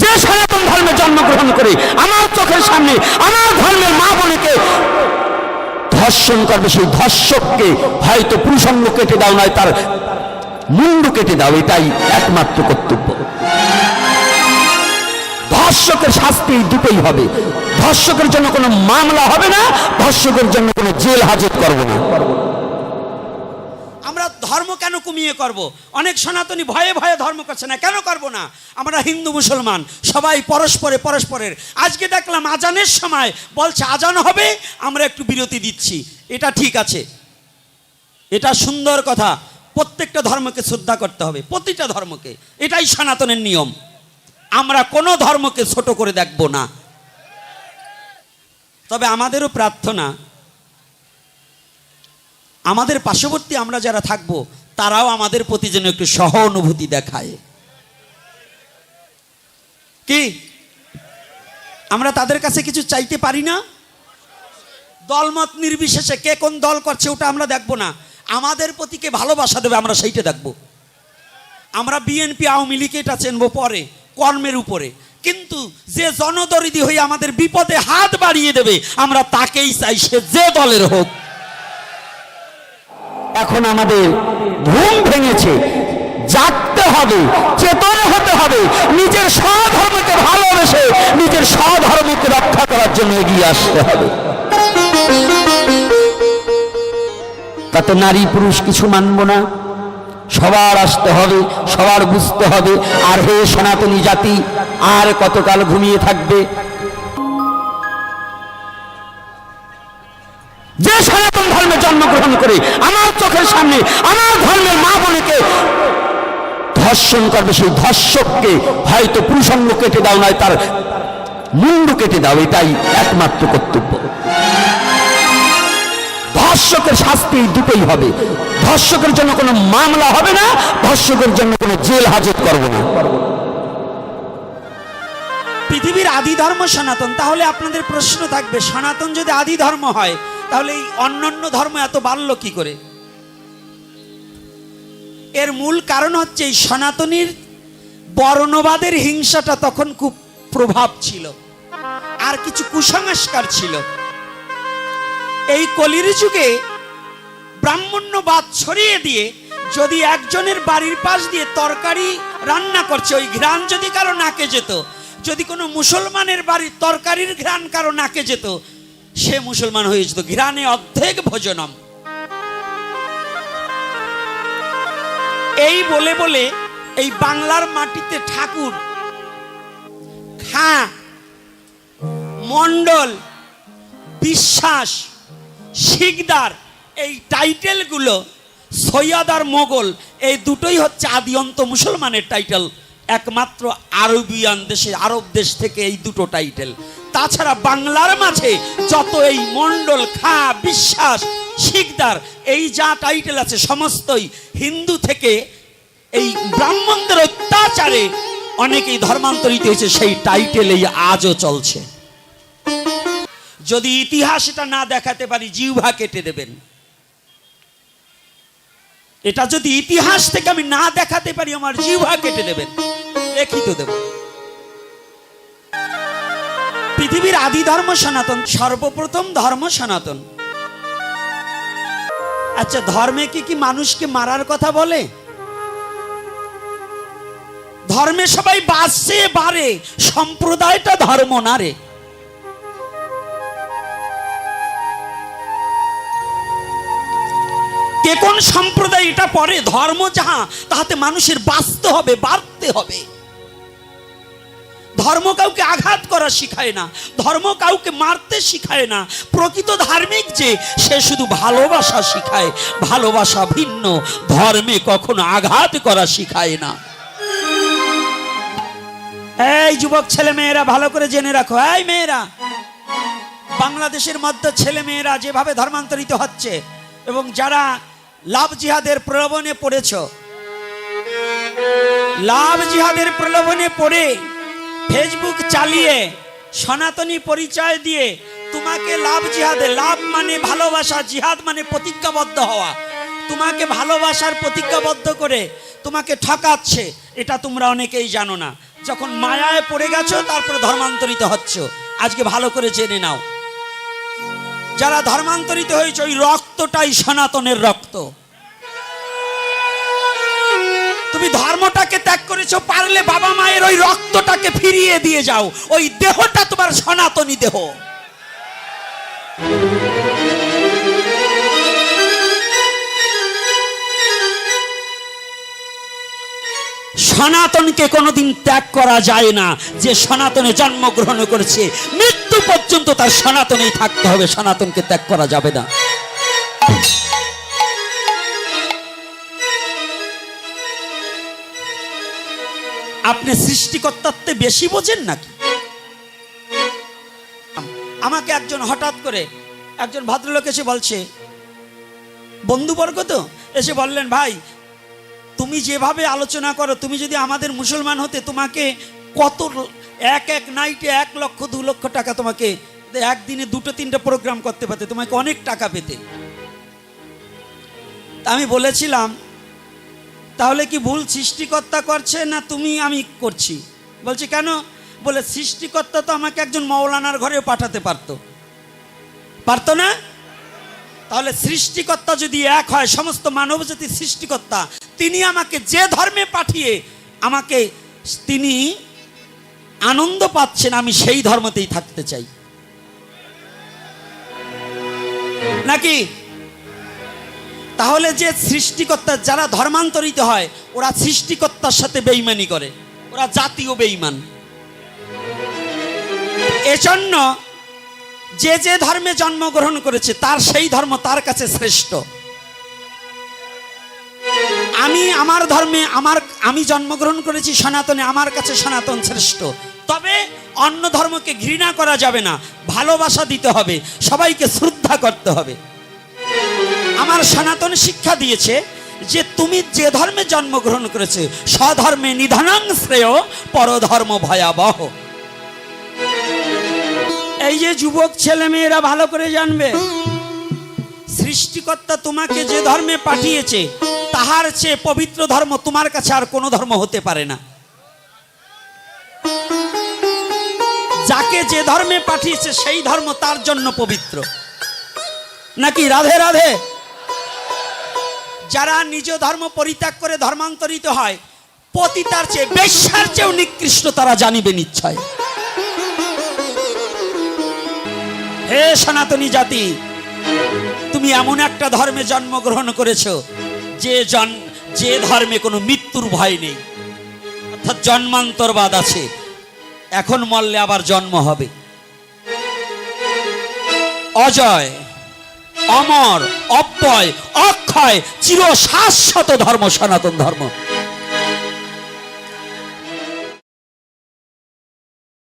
যে সনাতন ধর্মে জন্মগ্রহণ করে, আমার চোখের সামনে আমার ধর্মের মা বোনকে ধর্ষণ করবে, সেই ধর্ষককে হয়তো পুরুষঙ্গ কেটে দাও, নয় তার মুন্ডু কেটে দাও, এটাই একমাত্র কর্তব্য। ধর্ষকের শাস্তি দুটোই হবে। ধর্ষকের জন্য কোনো মামলা হবে না, ধর্ষকের জন্য কোনো জেল হাজত করব না আমরা ধর্ম কেন কমিয়ে করব। অনেক সনাতনী ভয়ে ভয়ে ধর্ম করছে না। কেন করব না? আমরা হিন্দু মুসলমান, সবাই পরস্পরে পরস্পরের। আজকে দেখলাম আজানের সময় বলছে, আজান হবে, আমরা একটু বিরতি দিচ্ছি। এটা ঠিক আছে। এটা সুন্দর কথা। প্রত্যেকটা ধর্মকে শ্রদ্ধা করতে হবে। প্রতিটা ধর্মকে। এটাই সনাতনের নিয়ম। আমরা কোনো ধর্মকে ছোট করে দেখব না। তবে আমাদেরও প্রার্থনা, আমাদের পার্শ্ববর্তী আমরা যারা থাকব তারাও আমাদের প্রতি যেন একটু সহানুভূতি দেখায়। কি? আমরা তাদের কাছে কিছু চাইতে পারি না? দলমত নির্বিশেষে কে কোন দল করছে ওটা আমরা দেখব না। আমাদের প্রতি কে ভালোবাসা দেবে, আমরা সেইটা দেখব। আমরা বিএনপি, আওয়ামী লীগ এটা চেনবো পরে, কর্মের উপরে। কিন্তু যে জনদরিদি হয়ে আমাদের বিপদে হাত বাড়িয়ে দেবে, আমরা তাকেই চাই সে যে দলের হোক। এখন আমাদের ঘুম ভেঙেছে। জাগতে হবে, চেতন হতে হবে, নিজের স্বধর্মকে ভালোবেসে নিজের স্বধর্মকে রক্ষা করার জন্য এগিয়ে আসতে হবে। তাতে নারী পুরুষ কিছু মানব না। সবার আসতে হবে, সবার বুঝতে হবে, আর হে সনাতনী জাতি, আর কতকাল ঘুমিয়ে থাকবে? জন্মগ্রহণ করে। আমার চোখের সামনে, আমার ধর্মের মা বোনকে ধর্ষণ করবে, সেই ধর্ষককে হয়তো পুরুষঙ্গ কেটে দাও, নয় তার মুন্ডু কেটে দাও, এটাই একমাত্র কর্তব্য। ধর্ষকের শাস্তি দুটোই হবে। ধর্ষকের জন্য কোনো মামলা হবে না, ধর্ষকের জন্য কোনো জেল হাজত করব না। পৃথিবীর আদি ধর্ম সনাতন, তাহলে আপনাদের প্রশ্ন থাকবে, সনাতন যদি আদি ধর্ম হয় তাহলে এই অন্যান্য ধর্ম এত বাড়ল কি করে? এর মূল কারণ হচ্ছে এই সনাতনীর বর্ণবাদের হিংসাটা তখন খুব প্রভাব ছিল। আর কিছু কুসংস্কার ছিল। এই কলির যুগে ব্রাহ্মণ্যবাদ ছড়িয়ে দিয়ে যদি একজনের বাড়ির পাশ দিয়ে তরকারি রান্না করছে, ওই ঘ্রাণ যদি কারও নাকে যেত, যদি কোনো মুসলমানের বাড়ির তরকারির ঘ্রাণ কারও নাকে যেত সে মুসলমান হয়ে যেত। ঘ্রাণে অর্ধেক ভোজনম। এই বলে বলে এই বাংলার মাটিতে ঠাকুর, খা, মণ্ডল, বিশ্বাস, শিকদার, এই টাইটেলগুলো সৈয়দ আর মোগল, এই দুটোই হচ্ছে আদিয়ন্ত মুসলমানের টাইটেল। একমাত্র আরবিয়ান দেশে, আরব দেশ থেকে এই দুটো টাইটেল। তাছাড়া বাংলার মাঝে যত এই মণ্ডল, খা, বিশ্বাস, শিকদার, এই যা টাইটেল আছে সমস্তই হিন্দু থেকে এই ব্রাহ্মণদের অত্যাচারে অনেকেই ধর্মান্তরিত হয়েছে, সেই টাইটেল এই আজও চলছে। যদি ইতিহাস এটা না দেখাতে পারি, জিহ্বা কেটে দেবেন। এটা যদি ইতিহাস থেকে আমি না দেখাতে পারি, আমার জিহ্বা কেটে দেবেন। লিখিত দেব। পৃথিবীর আদি ধর্ম সনাতন, সর্বপ্রথম ধর্ম সনাতন। আচ্ছা ধর্মে কি কি মানুষকে মারার কথা বলে? ধর্মে সবাই বাসছে বাড়ে, সম্প্রদায়টা ধর্ম না রে। কে কোন সম্প্রদায় এটা পরে ধর্ম যাহা, তাহাতে মানুষের বাঁচতে হবে, বাড়তে হবে। ধর্ম কাউকে আঘাত করা শিখায় না, ধর্ম কাউকে মারতে শিখায় না। প্রকৃত ধার্মিক যে, সে শুধু ভালোবাসা শিখায়, ভালোবাসা ভিন্ন, ধর্মে কখনো আঘাত করা শিখায় না। এই যুবক ছেলে মেয়েরা ভালো করে জেনে রাখো। এই মেয়েরা, বাংলাদেশের মধ্যে ছেলে মেয়েরা যেভাবে ধর্মান্তরিত হচ্ছে এবং যারা লাভ জিহাদের প্রলোভনে পড়েছ, লাভ জিহাদের প্রলোভনে পড়ে ফেসবুক চালিয়ে সনাতনী পরিচয় দিয়ে তোমাকে লাভ জিহাদে, লাভ মানে ভালোবাসা, জিহাদ মানে প্রতিজ্ঞাবদ্ধ হওয়া। তোমাকে ভালোবাসার প্রতিজ্ঞাবদ্ধ করে তোমাকে ঠকাচ্ছে, এটা তোমরা অনেকেই জানো না। যখন মায়ায় পড়ে গেছো, তারপরে ধর্মান্তরিত হচ্ছ। আজকে ভালো করে জেনে নাও। যারা ধর্মান্তরিত হয়েছে, ওই রক্তটাই সনাতনের রক্ত। তুমি ধর্মটাকে ত্যাগ করেছ, পারলে বাবা মায়ের ওই রক্তটাকে ফিরিয়ে দিয়ে যাও। ওই দেহটা তোমার সনাতনী দেহ। সনাতনকে কোনোদিন ত্যাগ করা যায় না, যে সনাতনে জন্মগ্রহণ করেছে। মৃত্যু পর্যন্ত তার সনাতনেই থাকতে হবে, সনাতনকে ত্যাগ করা যাবে না। আপনি সৃষ্টিকর্তাত্বে বেশি বোঝেন নাকি? আমাকে একজন হঠাৎ করে একজন ভদ্রলোক এসে বলছে, বন্ধুবর্গ তো? এসে বললেন, ভাই, তুমি যেভাবে আলোচনা করো, তুমি যদি আমাদের মুসলমান হতে, তোমাকে কত এক এক নাইটে এক লক্ষ, দু লক্ষ টাকা তোমাকে একদিনে দুটো, তিনটে প্রোগ্রাম করতে পারতে, তোমাকে অনেক টাকা পেতে। আমি বলেছিলাম তাহলে কি ভুল সৃষ্টিকর্তা করছে না তুমি আমি করছি? বলছি, কেন? বলে, সৃষ্টিকর্তা তো আমাকে একজন মৌলানার ঘরে পাঠাতে পারতো। পারতো না? তাহলে সৃষ্টিকর্তা যদি এক হয়, সমস্ত মানবজাতির সৃষ্টিকর্তা, তিনি আমাকে যে ধর্মে পাঠিয়ে আমাকে তিনি আনন্দ পাচ্ছেন, আমি সেই ধর্মতেই থাকতে চাই। নাকি? তাহলে যে সৃষ্টিকর্তা যারা ধর্মান্তরিত হয়, ওরা সৃষ্টিকর্তার সাথে বেইমানি করে। ওরা জাতীয় বেইমান। এজন্য যে যে ধর্মে জন্মগ্রহণ করেছে, তার সেই ধর্ম তার কাছে শ্রেষ্ঠ। আমি আমার ধর্মে আমার, আমি জন্মগ্রহণ করেছি সনাতনে, আমার কাছে সনাতন শ্রেষ্ঠ। তবে অন্য ধর্মকে ঘৃণা করা যাবে না, ভালোবাসা দিতে হবে, সবাইকে শ্রদ্ধা করতে হবে। আমার সনাতন শিক্ষা দিয়েছে যে তুমি যে ধর্মে জন্মগ্রহণ করেছে, স্বধর্মে নিধানাং শ্রেয় পরধর্ম ভয়াবহ। এই যে যুবক ছেলে মেয়েরা ভালো করে জানবে, সৃষ্টিকর্তা তোমাকে যে ধর্মে পাঠিয়েছে, তাহার চেয়ে পবিত্র ধর্ম তোমার কাছে আর কোনো ধর্ম হতে পারে না। যাকে যে ধর্মে পাঠিয়েছে সেই ধর্ম তার জন্য পবিত্র। নাকি রাধে রাধে? যারা নিজ ধর্ম পরিত্যাগ করে ধর্মান্তরিত হয়, পতিতার চেয়ে বেশ্যার চেয়েও নিকৃষ্ট তারা জানিবে নিশ্চয়। হে সনাতনী জাতি, তুমি এমন একটা ধর্মে জন্মগ্রহণ করেছ, যে জন, যে ধর্মে কোনো মৃত্যুর ভয় নেই। অর্থাৎ জন্মান্তরবাদ আছে, এখন মরলে আবার জন্ম হবে। অজয় অমর অব্যয় অক্ষয় চির শাশ্বত ধর্ম সনাতন ধর্ম।